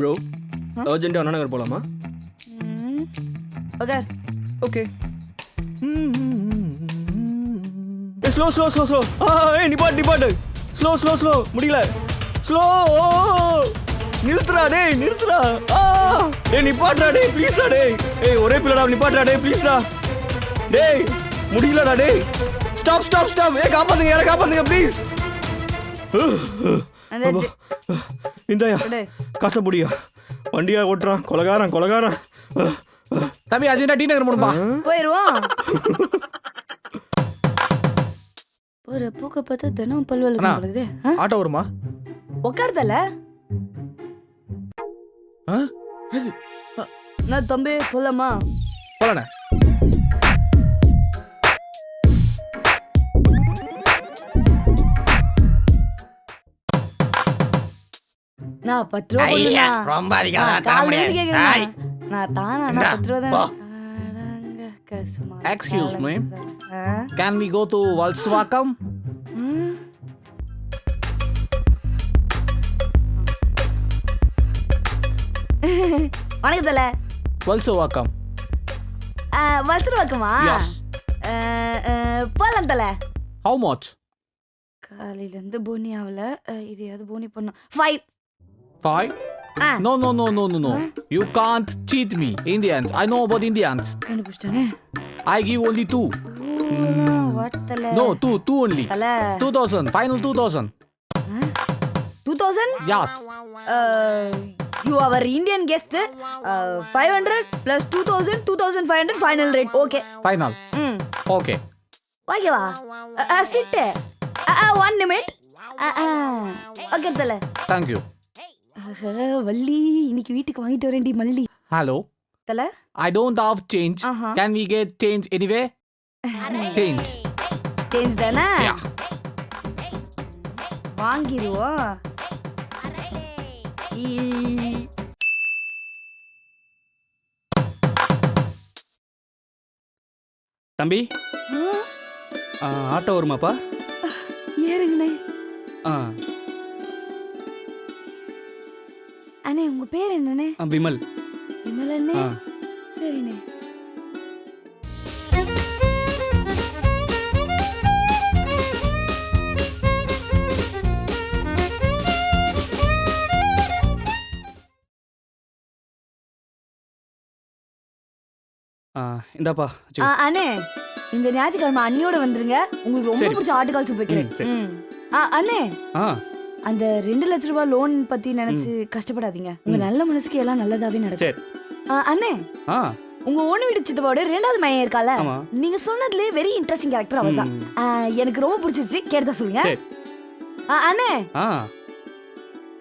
Bro அர்ஜென்ட்டாக அண்ணா நகர் போகலாமா. உட்கார் okay slow slow slow slow ஏய் நிப்பாட்டு நிப்பாட்டு ஸ்லோ ஸ்லோ ஸ்லோ முடியல. ஸ்லோ நிறுத்துறா டேய் நிறுத்துறா ஆ டேய் நிப்பாட்டுறா டேய் ப்ளீஸ்டா டேய். ஏய் ஒரே பிள்ளடா நிப்பாட்டுறா டேய் ப்ளீஸ்டா டேய் முடியலடா டேய். ஸ்டாப் ஸ்டாப் ஸ்டாப் ஏய் காப்பாத்துங்க யாரை காப்பாத்துங்க ப்ளீஸ் வந்தாச்சு. இந்தாயா விடு. கஷ்டப்படியா வண்டியா ஓட்டுறான் கொலகாரன் கொலகாரன். தம்பி அர்ஜென்டா டி நகர் போகணும்பா போயிருவோம். ஒரு பூக்க பார்த்து தினம் பல்வல் அண்ணா. பழகுது ஆட்டோ வருமா? உட்காருதல ஆ? நான் தம்பி போலாமா? போலண்ணே. நான் பத்து ரூபா ஐயா, கொடுண்ணா. ரொம்ப அதிகம், நான் நான் தர காலையில முடியாது. இருந்து கேக்குறேன். ஐ. நான் தானா இந்தா, நான் பத்து ரூபா தான் போ. கசுமா. Excuse me. Ah? Can we go to Valasaravakkam ம். வணக்கம் தல வல்சவாக்கம் வளர்த்துட்டு வைக்குமா Yes. போலாம் தல காலையில இருந்து போனி ஆகல அஹ், இதையாவது போனி பண்ணும் five five ah. No no no no no no you can't cheat me Indians I know about Indians கண்டுபிடிச்சிட்டானே. I give only two what தல நோ டூ டூ ஒன்லி தல two thousand final two thousand two thousand as you are Indian guest five hundred plus two thousand two thousand five hundred final rate okay final hmm okay ஓகேவா சிட்டு one minute okay தல thank you Valli. இன்னைக்கு வீட்டுக்கு வாங்கிட்டு வரேன்டி மல்லி. Hello தல? I don't have change Uh-huh. Can we get change anyway change change தானே? யா வாங்கிடுவோம் ஈ. தம்பி? ஆ, ஆட்டோ வருமாப்பா? ஏறுங்கண்ணே. ஆ. உங்க பேர் என்னண்ணே? விமல். விமலண்ணே? ஆ. சரிண்ணே. ஆ இந்தாப்பா வச்சுக்கோ. ஆ, அண்ணே இந்த ஞாயிற்றுக்கிழமை அண்ணியோட வந்துருங்க. உங்களுக்கு ரொம்ப சரி. பிடிச்ச ஆட்டுக்கால் சூப் வைக்கிறேன். ம், சரி. ம். ஆ, அண்ணே. ஆ. அந்த ரெண்டு லட்ச ரூபாய் லோன் பத்தி நினைச்சு கஷ்டப்படாதீங்க. உங்க. நல்ல மனசுக்கு எல்லாம் நல்லதாவே நடக்கும். சரி. ஆ, அண்ணே. ஆ. உங்க ஒண்ணு வீடு சித்தப்பாவோட ரெண்டாவது மையம் இருக்கால. ஆமா. நீங்க சொன்னதுல வெரி இன்ட்ரெஸ்டிங் கேரக்டர் தான். ம், எனக்கு ரொம்ப பிடிச்சிருச்சு. கேட்டதா சொல்லுங்க. சரி. ஆ, அண்ணே. ஆ.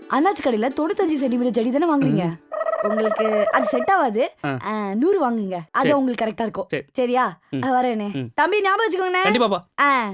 அண்ணாச்சி கடையில தொண்ணூத்தஞ்சு சென்டிமீட்டர் செடி தானே வாங்குறீங்க? உங்களுக்கு அது செட் ஆகாது ஆ. ஆ, நூறு வாங்குங்க. அது சரி. உங்களுக்கு கரெக்டா இருக்கும். சரி. சரியா? ம். ஆ, வரேனே. ம். தம்பி ஞாபகம் வச்சுக்கோங்கண்ணே. கண்டிப்பாப்பா ஆ.